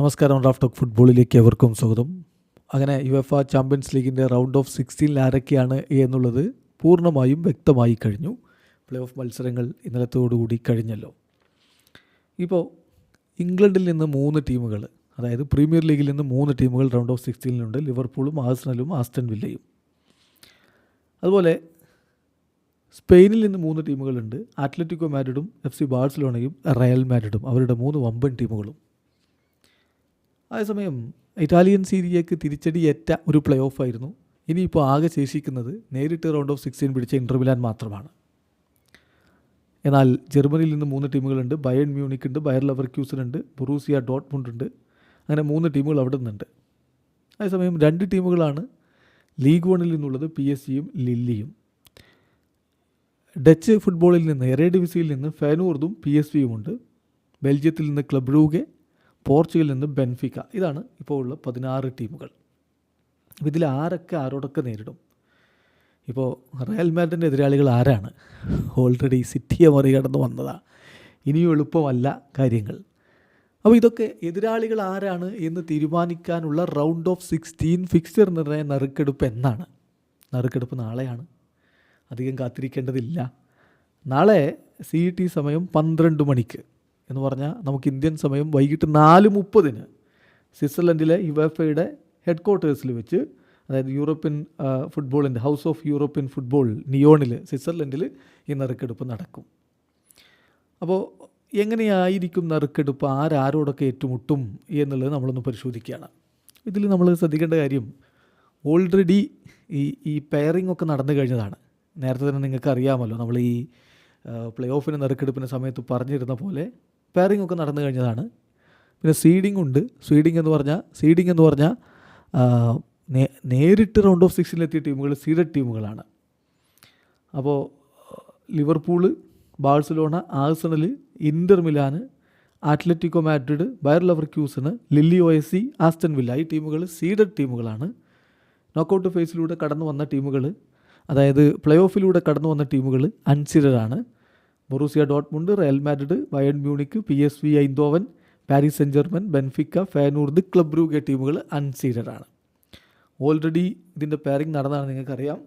നമസ്കാരം Raf talk ഫുട്ബോളിലേക്ക് എവർക്കും സ്വാഗതം. അങ്ങനെ യു എഫ് ആ ചാമ്പ്യൻസ് ലീഗിന്റെ റൗണ്ട് ഓഫ് സിക്സ്റ്റീനിൽ ആരൊക്കെയാണ് എന്നുള്ളത് പൂർണമായും വ്യക്തമായി കഴിഞ്ഞു. പ്ലേ ഓഫ് മത്സരങ്ങൾ ഇന്നലത്തോടുകൂടി കഴിഞ്ഞല്ലോ. ഇപ്പോൾ ഇംഗ്ലണ്ടിൽ നിന്ന് മൂന്ന് ടീമുകൾ അതായത് പ്രീമിയർ ലീഗിൽ നിന്ന് മൂന്ന് ടീമുകൾ റൗണ്ട് ഓഫ് സിക്സ്റ്റീനിലുണ്ട് ലിവർപൂളും ആഴ്സണലും ആസ്റ്റൺ വില്ലയും. അതുപോലെ സ്പെയിനിൽ നിന്ന് മൂന്ന് ടീമുകളുണ്ട്. അത്ലറ്റിക്കോ മാഡ്രിഡും എഫ് സി ബാഴ്സലോണയും റയൽ മാഡ്രിഡും. അവരുടെ മൂന്ന് വമ്പൻ ടീമുകളും. അതേസമയം ഇറ്റാലിയൻ സീരിയക്ക് തിരിച്ചടിയേറ്റ ഒരു പ്ലേ ഓഫ് ആയിരുന്നു. ഇനിയിപ്പോൾ ആകെ ശേഷിക്കുന്നത് നേരിട്ട് റൗണ്ട് ഓഫ് സിക്സ്റ്റീൻ പിടിച്ച ഇന്റർ മിലാൻ മാത്രമാണ്. എന്നാൽ ജർമ്മനിയിൽ നിന്ന് മൂന്ന് ടീമുകളുണ്ട്. ബയൺ മ്യൂണിക് ഉണ്ട് ബയർ ലവർ ഉണ്ട് ബുറൂസിയ ഡോട്ട്മുണ്ട് ഉണ്ട്. അങ്ങനെ മൂന്ന് ടീമുകൾ അവിടെ നിന്നുണ്ട്. അതേസമയം രണ്ട് ടീമുകളാണ് ലീഗ് വണിൽ നിന്നുള്ളത് പി എസ് സിയും ലില്ലിയും. ഡച്ച് ഫുട്ബോളിൽ നിന്ന് എറേ ഡിവിസിയിൽ നിന്ന് ഫാനൂർദും പി എസ് സിയുമുണ്ട് ബെൽജിയത്തിൽ നിന്ന് ക്ലബ് റൂഗെ പോർച്ചുഗലിൽ നിന്ന് ബെൻഫിക്ക. ഇതാണ് ഇപ്പോൾ ഉള്ള പതിനാറ് ടീമുകൾ. ഇതിൽ ആരൊക്കെ ആരോടൊക്കെ നേരിടും? ഇപ്പോൾ റയൽ മാഡ്രിന്റെ എതിരാളികൾ ആരാണ്? ഓൾറെഡി സിറ്റിയെ മറികടന്ന് വന്നതാണ് ഇനിയും എളുപ്പമല്ല കാര്യങ്ങൾ. അപ്പോൾ ഇതൊക്കെ എതിരാളികൾ ആരാണ് എന്ന് തീരുമാനിക്കാനുള്ള റൗണ്ട് ഓഫ് സിക്സ്റ്റീൻ ഫിക്സ്ചർ നിർണയ നറുക്കെടുപ്പ് എന്നാണ്. നറുക്കെടുപ്പ് നാളെയാണ്. അധികം കാത്തിരിക്കേണ്ടതില്ല. നാളെ സി ടി സമയം പന്ത്രണ്ട് മണിക്ക്. എന്ന് പറഞ്ഞാൽ നമുക്ക് ഇന്ത്യൻ സമയം വൈകിട്ട് നാല് മുപ്പതിന് സ്വിറ്റ്സർലൻഡിലെ യുവഫയുടെ ഹെഡ് ക്വാർട്ടേഴ്സിൽ വെച്ച് അതായത് യൂറോപ്യൻ ഫുട്ബോളിന്റെ ഹൗസ് ഓഫ് യൂറോപ്യൻ ഫുട്ബോൾ നിയോണിൽ സ്വിറ്റ്സർലൻഡിൽ ഈ നറുക്കെടുപ്പ് നടക്കും. അപ്പോൾ എങ്ങനെയായിരിക്കും നറുക്കെടുപ്പ്? ആരാരോടൊക്കെ ഏറ്റുമുട്ടും എന്നുള്ളത് നമ്മളൊന്ന് പരിശോധിക്കുകയാണ്. ഇതിൽ നമ്മൾ ശ്രദ്ധിക്കേണ്ട കാര്യം ഓൾറെഡി ഈ ഈ പെയറിംഗ് ഒക്കെ നടന്നു കഴിഞ്ഞതാണ്. നേരത്തെ തന്നെ നിങ്ങൾക്ക് അറിയാമല്ലോ നമ്മൾ ഈ പ്ലേ ഓഫിന് നറുക്കെടുപ്പിന് സമയത്ത് പറഞ്ഞിരുന്ന പോലെ പെയറിംഗ് ഒക്കെ നടന്നു കഴിഞ്ഞതാണ്. പിന്നെ സീഡിംഗ് ഉണ്ട്. സീഡിംഗ് എന്ന് പറഞ്ഞാൽ സീഡിംഗ് എന്ന് പറഞ്ഞാൽ നേരിട്ട് റൗണ്ട് ഓഫ് സിക്സിലെത്തിയ ടീമുകൾ സീഡഡ് ടീമുകളാണ് അപ്പോൾ Liverpool Barcelona Arsenal Inter മിലാന് Atletico Madrid Bayer Leverkusen Lille O S C Aston Villa ഈ ടീമുകൾ സീഡഡ് ടീമുകളാണ് നോക്കൗട്ട് ഫേസിലൂടെ കടന്നു വന്ന ടീമുകൾ അതായത് പ്ലേ ഓഫിലൂടെ കടന്നു വന്ന ടീമുകൾ അൺസീഡഡ് ആണ്. Borussia Dortmund Real Madrid Bayern Munich P S V Eindhoven Paris Saint Germain Benfica Feyenoord the club Brugge ടീമുകൾ അൺസീഡഡ് ആണ് ഓൾറെഡി ഇതിന്റെ പെയറിംഗ് നടന്നതാണ് നിങ്ങൾക്കറിയാം.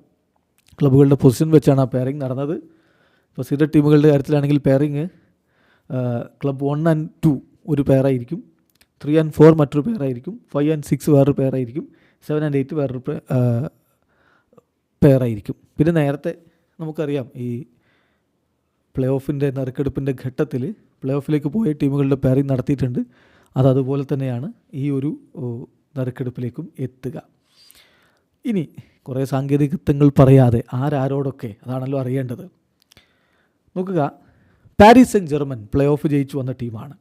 ക്ലബ്ബുകളുടെ പൊസിഷൻ വെച്ചാണ് ആ പെയറിംഗ് നടന്നത്. ഇപ്പോൾ സീഡഡ് ടീമുകളുടെ കാര്യത്തിലാണെങ്കിൽ pairing club one and two ഒരു പെയറായിരിക്കും ത്രീ ആൻഡ് ഫോർ മറ്റൊരു പെയറായിരിക്കും ഫൈവ് ആൻഡ് സിക്സ് വേറൊരു പെയറായിരിക്കും സെവൻ ആൻഡ് എയ്റ്റ് വേറൊരു പെയറായിരിക്കും പിന്നെ നേരത്തെ നമുക്കറിയാം ഈ പ്ലേ ഓഫിന്റെ നറുക്കെടുപ്പിന്റെ ഘട്ടത്തിൽ പ്ലേ ഓഫിലേക്ക് പോയ ടീമുകളുടെ പെയറിംഗ് നടത്തിയിട്ടുണ്ട്. അത് അതുപോലെ തന്നെയാണ് ഈ ഒരു നറുക്കെടുപ്പിലേക്കും എത്തുക. ഇനി കുറേ സാങ്കേതികത്വങ്ങൾ പറയാതെ ആരാരോടൊക്കെ അതാണല്ലോ അറിയേണ്ടത്. നോക്കുക Paris Saint Germain play off ജയിച്ചു വന്ന ടീമാണ്.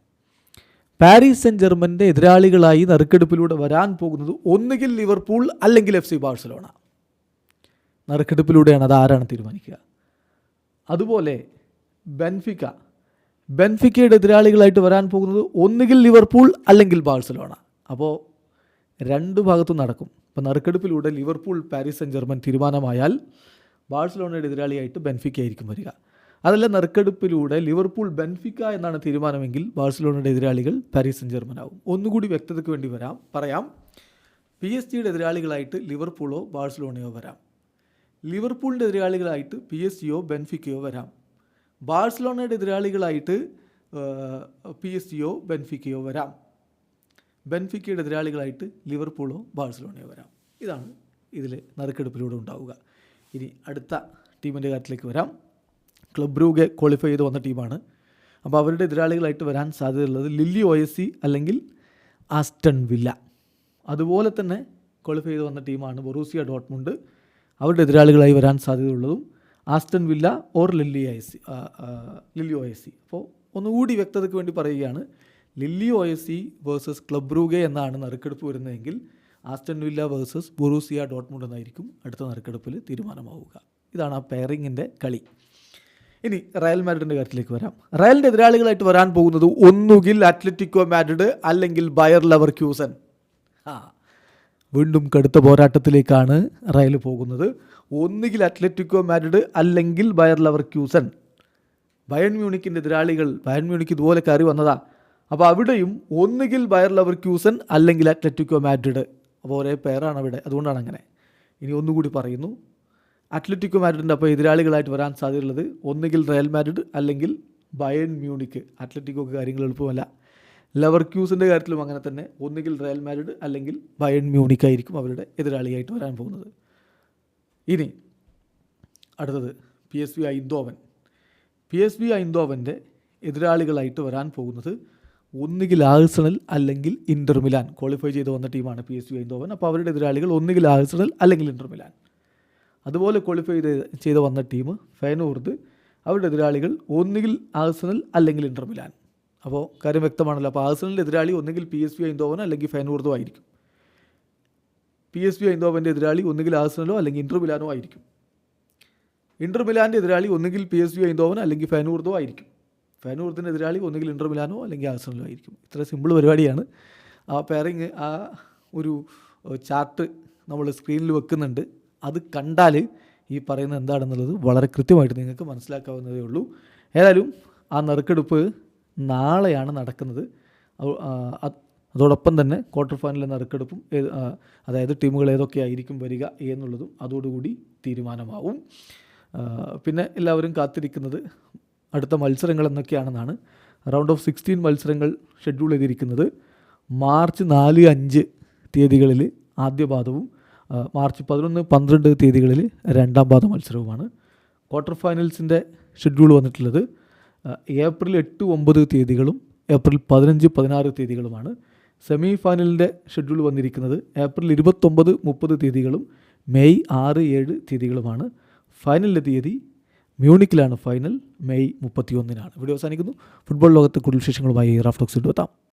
പാരീസ് സെൻ ജർമ്മന്റെ എതിരാളികളായി നറുക്കെടുപ്പിലൂടെ വരാൻ പോകുന്നത് ഒന്നുകിൽ ലിവർപൂൾ അല്ലെങ്കിൽ എഫ് സി ബാഴ്സലോണ. നറുക്കെടുപ്പിലൂടെയാണ് അത് ആരാണ് തീരുമാനിക്കുക? അതുപോലെ ബെൻഫിക്ക. ബെൻഫിക്കയുടെ എതിരാളികളായിട്ട് വരാൻ പോകുന്നത് ഒന്നുകിൽ ലിവർപൂൾ അല്ലെങ്കിൽ ബാഴ്സലോണ. അപ്പോൾ രണ്ട് ഭാഗത്തും നടക്കും. ഇപ്പോൾ നറുക്കെടുപ്പിലൂടെ ലിവർപൂൾ പാരീസ് സെൻ ജർമ്മൻ തീരുമാനമായാൽ ബാഴ്സലോണയുടെ എതിരാളിയായിട്ട് ബെൻഫിക്ക ആയിരിക്കും വരിക. അതല്ല നറുക്കെടുപ്പിലൂടെ ലിവർപൂൾ ബെൻഫിക്ക എന്നാണ് തീരുമാനമെങ്കിൽ ബാഴ്സലോണയുടെ എതിരാളികൾ പാരീസ് സെൻ ജർമ്മൻ ആവും. ഒന്നുകൂടി വ്യക്തതയ്ക്ക് വേണ്ടി വരാം പറയാം. പി എസ് ജിയുടെ എതിരാളികളായിട്ട് ലിവർപൂളോ ബാഴ്സലോണയോ വരാം. ലിവർപൂളിന്റെ എതിരാളികളായിട്ട് പി എസ് ജിയോ ബെൻഫിക്കയോ വരാം. ബാഴ്സലോണയുടെ എതിരാളികളായിട്ട് പി എസ് ജിയോ ബെൻഫിക്കയോ വരാം. ബെൻഫിക്കയുടെ എതിരാളികളായിട്ട് ലിവർപൂളോ ബാഴ്സലോണയോ വരാം. ഇതാണ് ഇതിൽ നറുക്കെടുപ്പിലൂടെ ഉണ്ടാവുക. ഇനി അടുത്ത ടീമിന്റെ കാര്യത്തിലേക്ക് വരാം. ക്ലബ് റൂഗെ ക്വാളിഫൈ ചെയ്ത് വന്ന ടീമാണ്. അപ്പോൾ അവരുടെ എതിരാളികളായിട്ട് വരാൻ സാധ്യതയുള്ളത് ലില്ലി ഒ എസ് സി അല്ലെങ്കിൽ ആസ്റ്റൺ വില്ല. അതുപോലെ തന്നെ ക്വാളിഫൈ ചെയ്ത് വന്ന ടീമാണ് ബൊറൂസിയ ഡോട്ട്മുണ്ട്. അവരുടെ എതിരാളികളായി വരാൻ സാധ്യതയുള്ളതും Aston Villa or Lille I C Lille O S C അപ്പോൾ ഒന്നുകൂടി വ്യക്തതയ്ക്ക് വേണ്ടി പറയുകയാണ് Lille O S C versus club Brugge എന്നാണ് നറുക്കെടുപ്പ് വരുന്നതെങ്കിൽ Aston Villa versus Borussia Dortmund എന്നായിരിക്കും അടുത്ത നറുക്കെടുപ്പിൽ തീരുമാനമാവുക. ഇതാണ് ആ പെയറിങ്ങിന്റെ കളി. ഇനി റയൽ മാഡ്രിഡിന്റെ കാര്യത്തിലേക്ക് വരാം. റയലിന്റെ എതിരാളികളായിട്ട് വരാൻ പോകുന്നത് ഒന്നുകിൽ അത്ലറ്റിക്കോ മാഡ്രിഡ് അല്ലെങ്കിൽ ബയർ ലവർ ക്യൂസൻ ആ വീണ്ടും കടുത്ത പോരാട്ടത്തിലേക്കാണ് റയൽ പോകുന്നത്. ഒന്നുകിൽ അത്ലറ്റിക്കോ മാഡ്രിഡ് അല്ലെങ്കിൽ ബയർ ലവർ ക്യൂസൺ ബയൺ മ്യൂണിക്കിന്റെ എതിരാളികൾ ബയൺ മ്യൂണിക്ക് ഇതുപോലെ കയറി വന്നതാ. അപ്പോൾ അവിടെയും ഒന്നുകിൽ ബയർ ലവർ ക്യൂസൺ അല്ലെങ്കിൽ അത്ലറ്റിക്കോ മാഡ്രിഡ്. അപ്പോൾ ഒരേ പേരാണ് അവിടെ. അതുകൊണ്ടാണ് അങ്ങനെ. ഇനി ഒന്നുകൂടി പറയുന്നു. അത്ലറ്റിക്കോ മാഡ്രിഡിന്റെ അപ്പോൾ എതിരാളികളായിട്ട് വരാൻ സാധ്യതയുള്ളത് ഒന്നുകിൽ റയൽ മാഡ്രിഡ് അല്ലെങ്കിൽ ബയൺ മ്യൂണിക്ക്. അത്ലറ്റിക്കോക്ക് കാര്യങ്ങൾ എളുപ്പമല്ല. ലവർ ക്യൂസിന്റെ കാര്യത്തിലും അങ്ങനെ തന്നെ. ഒന്നുകിൽ റയൽ മാഡ്രിഡ് അല്ലെങ്കിൽ ബയൺ മ്യൂണിക്കായിരിക്കും അവരുടെ എതിരാളിയായിട്ട് വരാൻ പോകുന്നത്. ഇനി അടുത്തത് P S V Eindhoven. P S V ഐന്തോവന്റെ എതിരാളികളായിട്ട് വരാൻ പോകുന്നത് ഒന്നുകിൽ ആഴ്സണൽ അല്ലെങ്കിൽ ഇന്റർ മിലാൻ. ക്വാളിഫൈ ചെയ്ത് വന്ന ടീമാണ് പി എസ് വി ഐന്തോവൻ. അപ്പോൾ അവരുടെ എതിരാളികൾ ഒന്നുകിൽ ആഴ്സണൽ അല്ലെങ്കിൽ ഇന്റർ മിലാൻ. അതുപോലെ ക്വാളിഫൈ ചെയ്ത് ചെയ്ത് വന്ന ടീം ഫൈനൂർദ്. അവരുടെ എതിരാളികൾ ഒന്നുകിൽ ആഴ്സണൽ അല്ലെങ്കിൽ ഇന്റർ മിലാൻ. അപ്പോൾ കാര്യം വ്യക്തമാണല്ലോ. അപ്പോൾ ആഴ്സണലിന്റെ എതിരാളി ഒന്നുകിൽ പി എസ് വി ഐന്തോവൻ അല്ലെങ്കിൽ ഫൈനൂർദോ ആയിരിക്കും. പി എസ് ബി ഐന്തോവന്റെ എതിരാളി ഒന്നുകിൽ ആസനലോ അല്ലെങ്കിൽ ഇന്റർ മിലാനോ ആയിരിക്കും. ഇന്റർ മിലാന്റെ എതിരാളി ഒന്നുകിൽ പി എസ് ബി ഐന്തോവൻ അല്ലെങ്കിൽ ഫാനൂർദോ ആയിരിക്കും. ഫാനൂർദിന്റെ എതിരാളി ഒന്നുകിൽ ഇന്റർ മിലാനോ അല്ലെങ്കിൽ ആസനലോ ആയിരിക്കും. ഇത്ര സിമ്പിൾ പരിപാടിയാണ്. ആ പെയറിങ് ആ ഒരു ചാർട്ട് നമ്മൾ സ്ക്രീനിൽ വെക്കുന്നുണ്ട്. അത് കണ്ടാൽ ഈ പറയുന്നത് എന്താണെന്നുള്ളത് വളരെ കൃത്യമായിട്ട് നിങ്ങൾക്ക് മനസ്സിലാക്കാവുന്നതേ ഉള്ളൂ. ഏതായാലും ആ നറുക്കെടുപ്പ് നാളെയാണ് നടക്കുന്നത്. അതോടൊപ്പം തന്നെ ക്വാർട്ടർ ഫൈനലിലെ നറുക്കെടുപ്പും അതായത് ടീമുകൾ ഏതൊക്കെ ആയിരിക്കും വരിക എന്നുള്ളതും അതോടുകൂടി തീരുമാനമാവും. പിന്നെ എല്ലാവരും കാത്തിരിക്കുന്നത് അടുത്ത മത്സരങ്ങൾ എന്നൊക്കെയാണെന്നാണ്. റൗണ്ട് ഓഫ് സിക്സ്റ്റീൻ മത്സരങ്ങൾ ഷെഡ്യൂൾ ചെയ്തിരിക്കുന്നത്. മാർച്ച് നാല് അഞ്ച് തീയതികളിൽ ആദ്യ പാദവും മാർച്ച് പതിനൊന്ന് പന്ത്രണ്ട് തീയതികളിൽ രണ്ടാം പാദ മത്സരവുമാണ്. ക്വാർട്ടർ ഫൈനൽസിന്റെ ഷെഡ്യൂൾ വന്നിട്ടുള്ളത് ഏപ്രിൽ എട്ട് ഒമ്പത് തീയതികളും ഏപ്രിൽ പതിനഞ്ച് പതിനാറ് തീയതികളുമാണ്. സെമി ഫൈനലിന്റെ ഷെഡ്യൂൾ വന്നിരിക്കുന്നത് ഏപ്രിൽ ഇരുപത്തൊമ്പത് മുപ്പത് തീയതികളും മെയ് ആറ് ഏഴ് തീയതികളുമാണ്. ഫൈനലിന്റെ തീയതി മ്യൂണിക്കിലാണ് ഫൈനൽ മെയ് മുപ്പത്തിയൊന്നിനാണ്. വീഡിയോ അവസാനിക്കുന്നു. ഫുട്ബോൾ ലോകത്തെ കൂടുതൽ വിശേഷങ്ങളുമായി റാഫ്റ്റോക്സ് എത്താം.